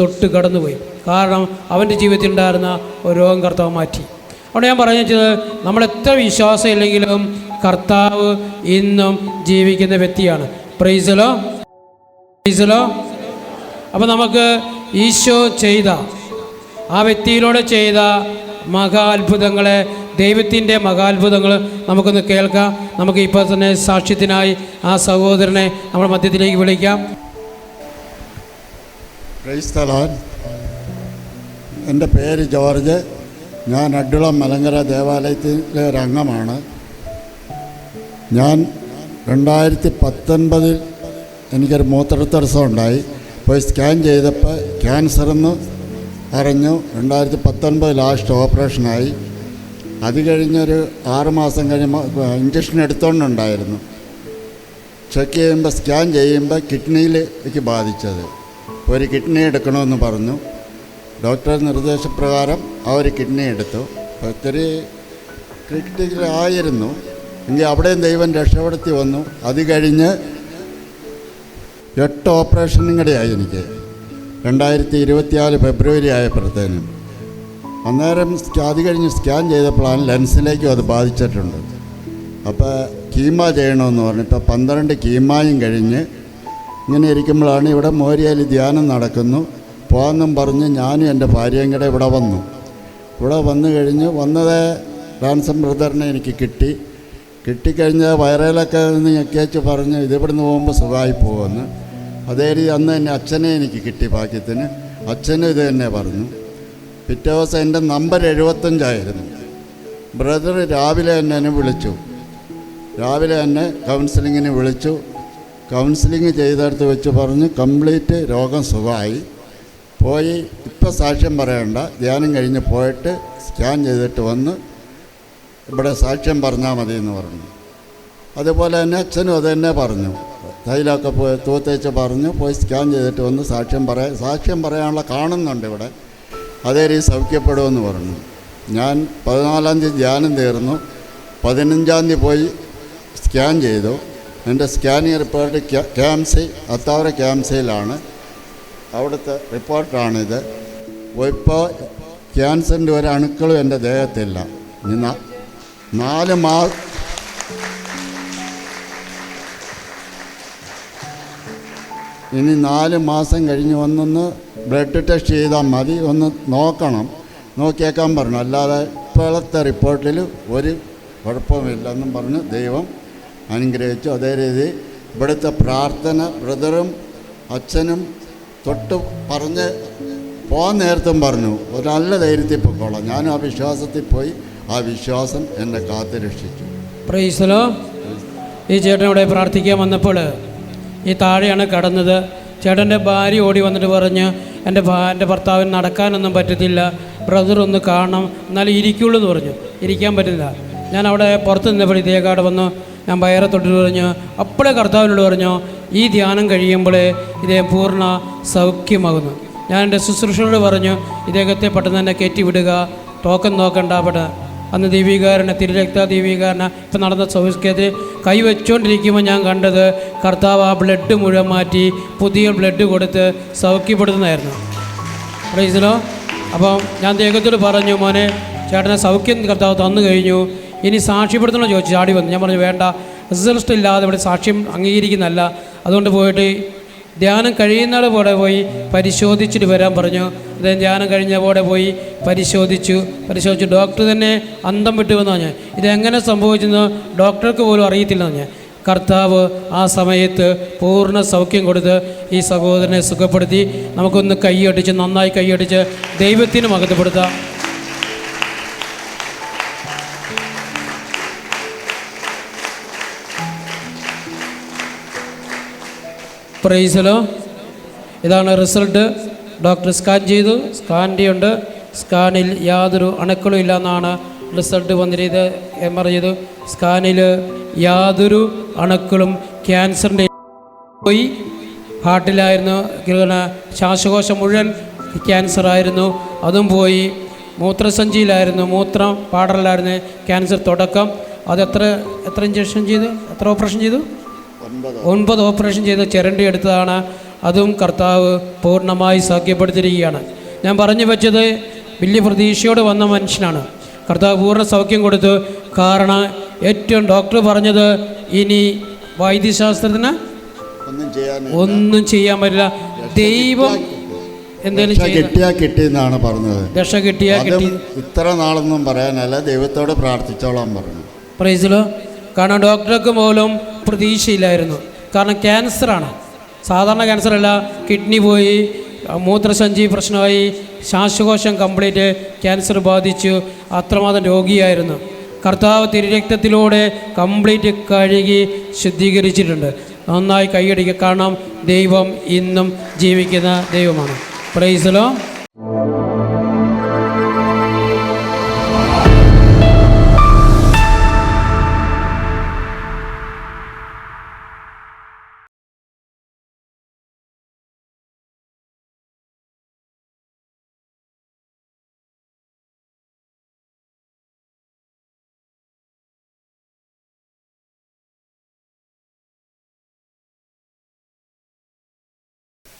തൊട്ട് കടന്നുപോയി. കാരണം അവന്റെ ജീവിതത്തിൽ ഉണ്ടായിരുന്ന ഒരു രോഗം കർത്താവ് മാറ്റി. അവിടെ ഞാൻ പറഞ്ഞു വെച്ചത് നമ്മൾ എത്ര വിശ്വാസം ഇല്ലെങ്കിലും കർത്താവ് ഇന്നും ജീവിക്കുന്ന വ്യക്തിയാണ്. പ്രൈസലോ പ്രൈസലോ അപ്പോൾ നമുക്ക് ഈശോ ചെയ്ത ആ വ്യക്തിയിലൂടെ ചെയ്ത മഹാത്ഭുതങ്ങളെ ദൈവത്തിന്റെ മഹാത്ഭുതങ്ങൾ നമുക്കൊന്ന് കേൾക്കാം. നമുക്ക് ഇപ്പോൾ തന്നെ സാക്ഷ്യത്തിനായി ആ സഹോദരനെ നമ്മുടെ മധ്യത്തിലേക്ക് വിളിക്കാം. ക്രൈസ്തലാൻ എന്റെ പേര് ജോർജ്. ഞാൻ അഡ്ഡുളം മലങ്കര ദേവാലയത്തിലെ ഒരു അംഗമാണ്. ഞാൻ രണ്ടായിരത്തി പത്തൊൻപതിൽ എനിക്കൊരു മൂത്രത്തടസ്സം ഉണ്ടായി. പോയി സ്കാൻ ചെയ്തപ്പോൾ ക്യാൻസറെന്ന് അറിഞ്ഞു. രണ്ടായിരത്തി പത്തൊൻപത് ലാസ്റ്റ് ഓപ്പറേഷനായി അത് കഴിഞ്ഞൊരു ആറുമാസം കഴിയുമ്പോൾ ഇഞ്ചക്ഷൻ എടുത്തോണ്ടുണ്ടായിരുന്നു. ചെക്ക് ചെയ്യുമ്പോൾ സ്കാൻ ചെയ്യുമ്പോൾ കിഡ്നിയിലേക്ക് ബാധിച്ചത്. ഒരു കിഡ്നി എടുക്കണമെന്ന് പറഞ്ഞു. ഡോക്ടർ നിർദ്ദേശപ്രകാരം ആ ഒരു കിഡ്നി എടുത്തു. ഒത്തിരി ക്രിട്ടിക്കലായിരുന്നു. എങ്കിൽ അവിടെയും ദൈവം രക്ഷപ്പെടുത്തി വന്നു. അത് കഴിഞ്ഞ് എട്ട് ഓപ്പറേഷനും കൂടെയായി എനിക്ക്. രണ്ടായിരത്തി ഇരുപത്തിനാല് ഫെബ്രുവരി ആയപ്പോഴത്തേനും. അന്നേരം അത് കഴിഞ്ഞ് സ്കാൻ ചെയ്തപ്പോഴാണ് ലെൻസിലേക്കും അത് ബാധിച്ചിട്ടുണ്ട്. അപ്പോൾ കീമ ചെയ്യണമെന്ന് പറഞ്ഞു ഇപ്പോൾ പന്ത്രണ്ട് കീമായും കഴിഞ്ഞ് ഇങ്ങനെ ഇരിക്കുമ്പോഴാണ് ഇവിടെ മോരിയയിൽ ധ്യാനം നടക്കുന്നു. പോകാമെന്നും പറഞ്ഞ് ഞാനും എന്റെ ഭാര്യയും കൂടെ ഇവിടെ വന്നു. ഇവിടെ വന്നു കഴിഞ്ഞ് വന്നത് റാൻസം ബ്രദറിനെ എനിക്ക് കിട്ടി. കിട്ടിക്കഴിഞ്ഞാൽ വയറേലൊക്കെ നിന്ന് ഞെക്കിയച്ച് പറഞ്ഞ് ഇതിവിടുന്ന് പോകുമ്പോൾ സുഖമായി പോകുമെന്ന്. അതേ രീതി അന്ന് തന്നെ അച്ഛനെ എനിക്ക് കിട്ടി ഭാഗ്യത്തിന്. അച്ഛനും ഇത് തന്നെ പറഞ്ഞു. പിറ്റേ ദിവസം എന്റെ നമ്പർ എഴുപത്തഞ്ചായിരുന്നു. ബ്രദർ രാവിലെ എന്നെ വിളിച്ചു. രാവിലെ എന്നെ കൗൺസിലിങ്ങിന് വിളിച്ചു. കൗൺസിലിങ് ചെയ്തെടുത്ത് വെച്ച് പറഞ്ഞ് കംപ്ലീറ്റ് രോഗം സുഖമായി. പോയി ഇപ്പം സാക്ഷ്യം പറയണ്ട. ധ്യാനം കഴിഞ്ഞ് പോയിട്ട് സ്കാൻ ചെയ്തിട്ട് വന്ന് ഇവിടെ സാക്ഷ്യം പറഞ്ഞാൽ മതി എന്ന് പറഞ്ഞു. അതുപോലെ തന്നെ അച്ഛനും അത് തന്നെ പറഞ്ഞു. തൈലൊക്കെ പോയി തൂത്തേച്ച് പറഞ്ഞു. പോയി സ്കാൻ ചെയ്തിട്ട് വന്ന് സാക്ഷ്യം പറയാൻ സാക്ഷ്യം പറയാനുള്ള കാണുന്നുണ്ട് ഇവിടെ. അതേ രീതി സൗഖ്യപ്പെടുമെന്ന് പറഞ്ഞു. ഞാൻ പതിനാലാം തീയതി ധ്യാനം തീർന്നു. പതിനഞ്ചാം തീയതി പോയി സ്കാൻ ചെയ്തു. എന്റെ സ്കാനിങ് റിപ്പോർട്ട് ക്യാംസി അത്താവര ക്യാംസയിലാണ്. അവിടുത്തെ റിപ്പോർട്ടാണിത്. ഇപ്പോൾ ക്യാൻസറിന്റെ ഒരു അണുക്കളും എന്റെ ദേഹത്തില്ല. നാല് മാ ഇനി നാല് മാസം കഴിഞ്ഞ് ഒന്നൊന്ന് ബ്ലഡ് ടെസ്റ്റ് ചെയ്താൽ മതി. ഒന്ന് നോക്കണം. നോക്കിയേക്കാൻ പറഞ്ഞു. അല്ലാതെ ഇപ്പോഴത്തെ റിപ്പോർട്ടിൽ ഒരു കുഴപ്പമില്ലെന്നും പറഞ്ഞ് ദൈവം അനുഗ്രഹിച്ചു. അതേ രീതി ഇവിടുത്തെ പ്രാർത്ഥന ബ്രദറും അച്ഛനും തൊട്ട് പറഞ്ഞ് പോകാൻ നേരത്തും പറഞ്ഞു ഒരു നല്ല ധൈര്യത്തിൽ പൊക്കോളാം. ഞാനും ആ വിശ്വാസത്തിൽ പോയി ആ വിശ്വാസം എന്നെ കാത്തു രക്ഷിച്ചു. പ്രൈസലോ ഈ ചേട്ടൻ ഇവിടെ പ്രാർത്ഥിക്കാൻ വന്നപ്പോൾ ഈ താഴെയാണ് കടന്നത്. ചേട്ടന്റെ ഭാര്യ ഓടി വന്നിട്ട് പറഞ്ഞ് എന്റെ ഭാ എന്റെ ഭർത്താവിന് നടക്കാനൊന്നും പറ്റത്തില്ല. ബ്രദർ ഒന്ന് കാണണം. എന്നാലും ഇരിക്കുള്ളൂ എന്ന് പറഞ്ഞു. ഇരിക്കാൻ പറ്റില്ല. ഞാൻ അവിടെ പുറത്ത് നിന്നപ്പോൾ ഇതേക്കാട് വന്നു. ഞാൻ വയറെ തൊട്ടിട്ട് പറഞ്ഞു അപ്പോഴേ കർത്താവിനോട് പറഞ്ഞു ഈ ധ്യാനം കഴിയുമ്പോൾ ഇദ്ദേഹം പൂർണ സൗഖ്യമാകുന്നു. ഞാൻ എന്റെ ശുശ്രൂഷയോട് പറഞ്ഞു ഇദ്ദേഹത്തെ പെട്ടെന്ന് തന്നെ കയറ്റി വിടുക. ടോക്കൺ നോക്കണ്ട അവിടെ. അന്ന് ദീപികാരനെ തിരുരക്ത ദീപീകാരന് ഇപ്പം നടന്ന സൗഖ്യത്തിൽ കൈവച്ചുകൊണ്ടിരിക്കുമ്പോൾ ഞാൻ കണ്ടത് കർത്താവ് ആ ബ്ലഡ് മുഴുവൻ മാറ്റി പുതിയ ബ്ലഡ് കൊടുത്ത് സൗഖ്യപ്പെടുത്തുന്നതായിരുന്നു. പ്രൈസിലോ? അപ്പം ഞാൻ ദൈവത്തോട് പറഞ്ഞു മോനെ ചേട്ടനെ സൗഖ്യം കർത്താവ് തന്നു കഴിഞ്ഞു. ഇനി സാക്ഷ്യപ്പെടുത്തണോ ചോദിച്ചു. ചാടി വന്നു. ഞാൻ പറഞ്ഞു വേണ്ട. റിസൾട്ട് ഇല്ലാതെ ഇവിടെ സാക്ഷ്യം അംഗീകരിക്കുന്നതല്ല. അതുകൊണ്ട് പോയിട്ട് ധ്യാനം കഴിയുന്നവിടെ പോലെ പോയി പരിശോധിച്ചിട്ട് വരാൻ പറഞ്ഞു. അദ്ദേഹം ധ്യാനം കഴിഞ്ഞ പോലെ പോയി പരിശോധിച്ചു. പരിശോധിച്ചു. ഡോക്ടർ തന്നെ അന്തം വിട്ടുവെന്ന് പറഞ്ഞു. ഇതെങ്ങനെ സംഭവിച്ചെന്ന് ഡോക്ടർക്ക് പോലും അറിയത്തില്ലെന്ന് പറഞ്ഞു. കർത്താവ് ആ സമയത്ത് പൂർണ സൗഖ്യം കൊടുത്ത് ഈ സഹോദരനെ സുഖപ്പെടുത്തി. നമുക്കൊന്ന് കൈയടിച്ച് നന്നായി കൈയടിച്ച് ദൈവത്തിന് മഹത്വപ്പെടുത്താം പ്രൈസലോ? ഇതാണ് റിസൾട്ട്. ഡോക്ടർ സ്കാൻ ചെയ്തു. സ്കാന്റെ സ്കാനിൽ യാതൊരു അണുക്കളും ഇല്ല എന്നാണ് റിസൾട്ട് വന്നിരിയത് എം ആർ ചെയ്തു. സ്കാനിൽ യാതൊരു അണുക്കളും ക്യാൻസറിന്റെ പോയി. ഹാർട്ടിലായിരുന്നു. ശ്വാസകോശം മുഴുവൻ ക്യാൻസർ ആയിരുന്നു അതും പോയി. മൂത്രസഞ്ചിയിലായിരുന്നു. മൂത്രം പാടലായിരുന്നു ക്യാൻസർ തുടക്കം. അത് എത്ര എത്ര ഇഞ്ചക്ഷൻ ചെയ്തു? എത്ര ഓപ്പറേഷൻ ചെയ്തു? ഒൻപത്. ഓപ്പറേഷൻ ചെയ്ത് ചിരണ്ടി എടുത്തതാണ്. അതും കർത്താവ് പൂർണമായി സൗഖ്യപ്പെടുത്തിയിരിക്കുകയാണ്. ഞാൻ പറഞ്ഞു വെച്ചത് വലിയ പ്രതീക്ഷയോട് വന്ന മനുഷ്യനാണ്. കർത്താവ് പൂർണ സൗഖ്യം കൊടുത്തു. കാരണം ഏറ്റവും ഡോക്ടർ പറഞ്ഞത് ഇനി വൈദ്യശാസ്ത്രത്തിന് ഒന്നും ചെയ്യാൻ പറ്റില്ല. ദൈവം കിട്ടിയാ കിട്ടിയെന്നാണ് പറഞ്ഞത്. രക്ഷ കിട്ടിയാ കിട്ടി. ഇത്ര നാളൊന്നും പറയാനല്ല. ദൈവത്തോട് പ്രാർത്ഥിച്ചോളാൻ പറഞ്ഞു. പ്രൈസിലോ കാരണം ഡോക്ടർക്ക് പോലും പ്രതീക്ഷയില്ലായിരുന്നു. കാരണം ക്യാൻസറാണ്. സാധാരണ ക്യാൻസറല്ല. കിഡ്നി പോയി മൂത്രസഞ്ചി പ്രശ്നമായി ശ്വാസകോശം കംപ്ലീറ്റ് ക്യാൻസർ ബാധിച്ചു. അത്രമാത്രം രോഗിയായിരുന്നു. കർത്താവ് തിരുരക്തത്തിലൂടെ കംപ്ലീറ്റ് കഴുകി ശുദ്ധീകരിച്ചിട്ടുണ്ട്. നന്നായി കൈയടിക്കുക. കാരണം ദൈവം ഇന്നും ജീവിക്കുന്ന ദൈവമാണ്. പ്രൈസലോ